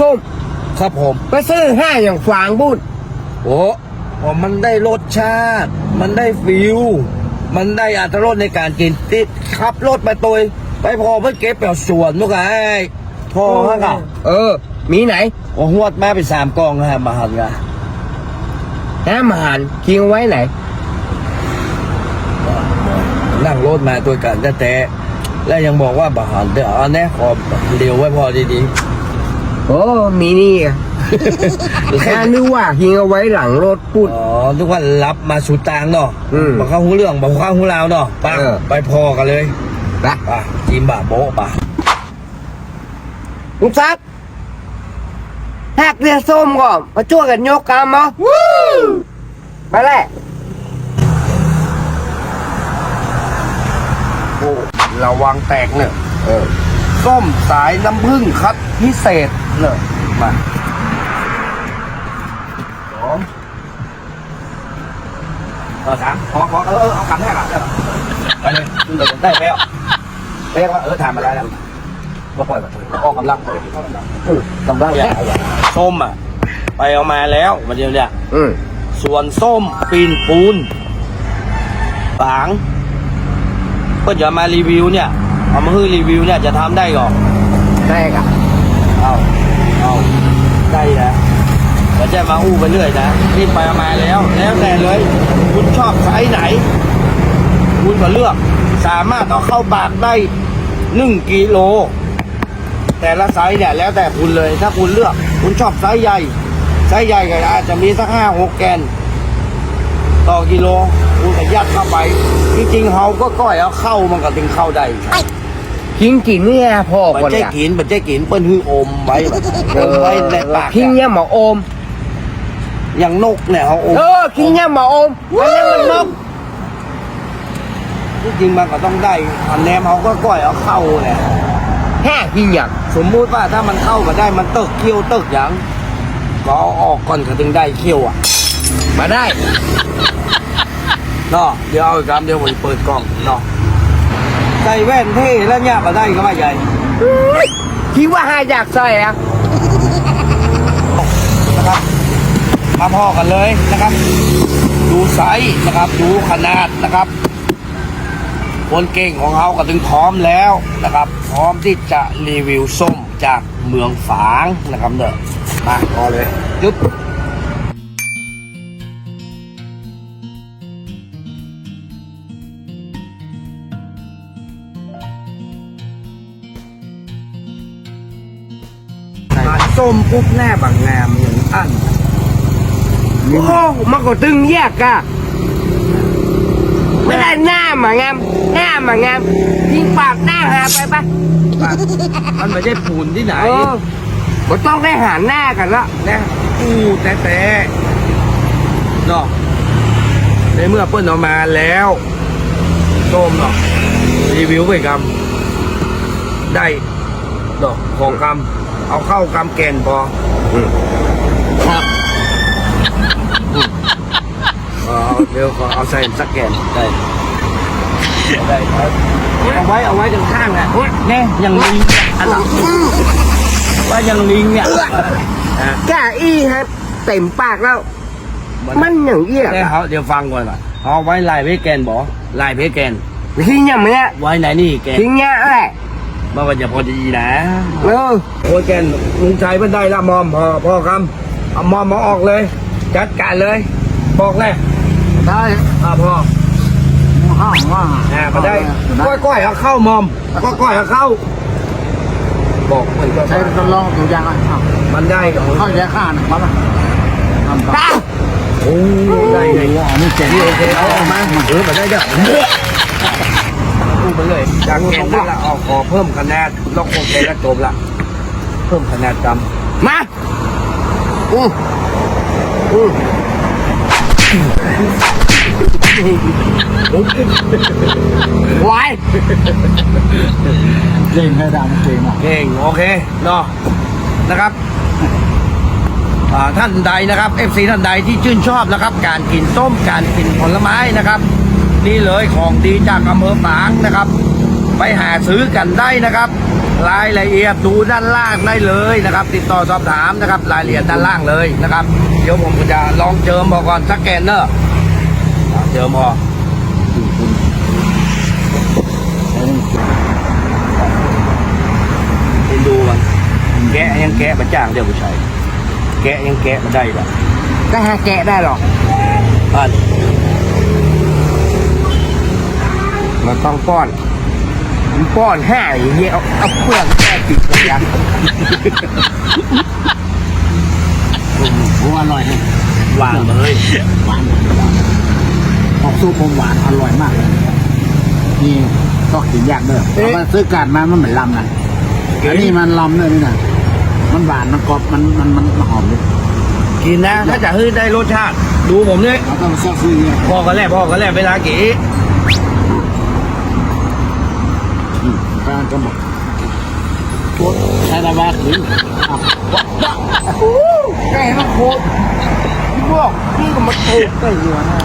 ส้มครับผม ไปซื้อห้าอย่างฝางบุญโอ้ผมมันได้รสชาติ มันได้ฟิลมันได้อัตรสในการกินติดขับรถไปตัวไปพอเพื่อเก็บแปลสวนพวกไอ้พอฮะกะเออ มีไหนโอ้หวดมาเป็นสามกองนะฮะมาหันกะน้ำอาหารกินไว้ไหน นั่งรถมาตัวกันจะแต่แล้วยังบอกว่าบาหันเดี๋ยวเอาแน่ขอเดียวไว้พอดี โอ้มีนี่อะๆแค่นึกว่ากินเอาไว้หลังรถพูดอ๋อทุกวันรับมาสูตางเนาะอืมบอกเข้าหูเรื่องบอกเข้าหูราวเนาะไปเออ ไปพอกันเลยนะไปจิมบะโบ๊ะปะลุงซับหักเรือส้มก่อนมาช่วยกันยกกามมามาแหละโอ้ระวังแตกเนอะเออ ส้มสายน้ำผึ้งคัดพิเศษเนอะมาสองเออสามขอขอเออเออเอาคำแรกอะไปเลยเดี๋ยวได้แล้วเรียกว่าเออทำมาได้แล้วก็ปล่อยแบบออกกำลังเออกำลังเนี่ยส้มอะ ไปเอามาแล้วมาเดียวเนี่ยอืมส่วนส้มปีนปูนฝางเพื่อจะมารีวิวเนี่ย เอามาคือรีวิวเนี่ยจะทำได้ก่อนแตกอะเอาเอาได้นะแต่จะมาอู้ไปเรื่อยนะนี่ไปเอามาแล้ว แล้วแต่เลย คุณชอบไซส์ไหน คุณก็เลือก สามารถเอาเข้าปากได้หนึ่งกิโล แต่ละไซส์เนี่ยแล้วแต่คุณเลย ถ้าคุณเลือก คุณชอบไซส์ใหญ่ไซส์ใหญ่ก็อาจจะมีสักห้าหกแกน ต่อกิโลคุณก็ยัดเข้าไป จริงๆเขาก็ก้อยเอาเข้ามันก็ถึงเข้าได้ ครับกินกี่เนี่ยพอมันก่อนใช่อะกินมันใช่กินเปิ้นหื้ออมไว้แบบอมไว้ในปากกินอะเนี่ยหมาอม อย่างนกเนี่ยเขาอมเออกินเนี่ยหมาอมอันนี้มันนกที่จริงมันก็ต้องได้อันแนมเขาก็ก้อยเอาเข้าเนี่ยแห่กินอย่างสมมุติว่าถ้ามันเข้ามาได้มันเติกเคี้ยวเติกอย่างก็เอาออกก่อนก็ถึงได้เคี้ยวอะมาได้ เนาะเดี๋ยวเอาอีกคำเดี๋ยวผมเปิดกล้องเนาะ ใส่แว่นเท่แล้วเนี่ยมาได้ก็ว่าใหญ่คิดว่าหาอยากใส่อะนะครับมาพอกันเลยนะครับ ดูไซส์นะครับดูขนาดนะครับคนเก่งของเขาก็ถึงพร้อมแล้วนะครับ พร้อมที่จะรีวิวส้มจากเมืองฝางนะครับเนอะมาพอเลยยุบ มาส้มปุ๊บแน่บางงามอย่างอันโอ้มันก็ตึงแยกอะไม่ได้หน้ามางามหน้ามางามยิงปากหน้าหาไปปะมันไม่ใช่ปูนที่ไหนเออมันต้องได้หาหน้ากันละนะอู้แต่แต่เนาะในเมื่อเปิ้ลเอามาแล้วส้มเนาะรีวิวไปกำได้เนาะของกำ เอาเข้ากำแกนพอครับเอาเดี๋ยวขอเอาใส่สักแกนได้ได้ครับเอาไว้เอาไว้ข้างๆอะแน่อยังลิงเนี่ยอันนั้นว่าอยังลิงเนี่ยอะแก่อี้ฮะเต็มปากแล้ว มันอย่างเอี้ยได้เขาเดี๋ยวฟังก่อนว่ะเอาไว้ลายเพแกนบอลายเพแกนทิ้งอย่างเนี้ยไว้ไหนนี่แกนทิ้งเนี้ยแหละ มาว่าจะพอดีนะเออโอ้ยแกนลุงชัยเพิ่นได้ละมอมพอพอคำเอามอมมาออกเลย จัดการเลย บอกเลยได้อ่าพอห้ามว่าอ่ามาได้ก้อยก้อยๆเอาเข้ามอมก้อยก้อยๆเอาเข้า บอกมันก็ใช้ทดลองตัวอย่างอะมันได้กับเข้าแยกข้างมาละทำตาโอ้ได้ไงอันนี้เจ๋งนี่โอเคเอาออกมาเออมาได้เด้อ พูดไปเลยจากแกนได้ละเอาขอเพิ่มคะแนนลอกโอเคแล้วจบละ เพิ่มคะแนนกำมาอืออือไว้เก่งให้ดำเก่งอะเก่งโอเคเนาะนะครับอ่าท่านใดนะครับ FC ท่านใดที่ชื่นชอบนะครับ การกินส้มการกินผลไม้นะครับ นี่เลยของดีจากอำเภอฝางนะครับ ไปหาซื้อกันได้นะครับ รายละเอียดดูด้านล่างได้เลยนะครับ ติดต่อสอบถามนะครับ รายละเอียดด้านล่างเลยนะครับ เดี๋ยวผมจะลองเจิมบอกก่อนสแกนเนอร์อะเจิมพอเห็นดูมันแกะยังแกะมาจ้างเดี๋ยวผู้ชายแกะยังแกะมาได้หรอก็หาแกะได้หรอกอะ มันต้องป้อนมันป้อนห้าอย่างเงี้ยเอาเอาเปลือกแก้ปิดเลยยังโอ้อร่อยนะวางเลยหวานออกซุปผมหวานอร่อยมากเลยนี่ก็กินยากเด้อเพราะว่าซื้อการมามันเหมือนลำนะอันนี้มันลำเด้อนี่นะมันหวานมันกรอบมันมันมันมันหอมเลยกินนะถ้าจะให้ได้รสชาติดูผมเนี่ยเราต้องซื้อซื้อเนี่ยพ่อก็แลบพ่อก็แลบเวลากี่ อืม แฟนก็บอกตัวใช้ระวันถึงอะแกมันโคตรพวกพี่ก็มาโคตรไปอยู่นะ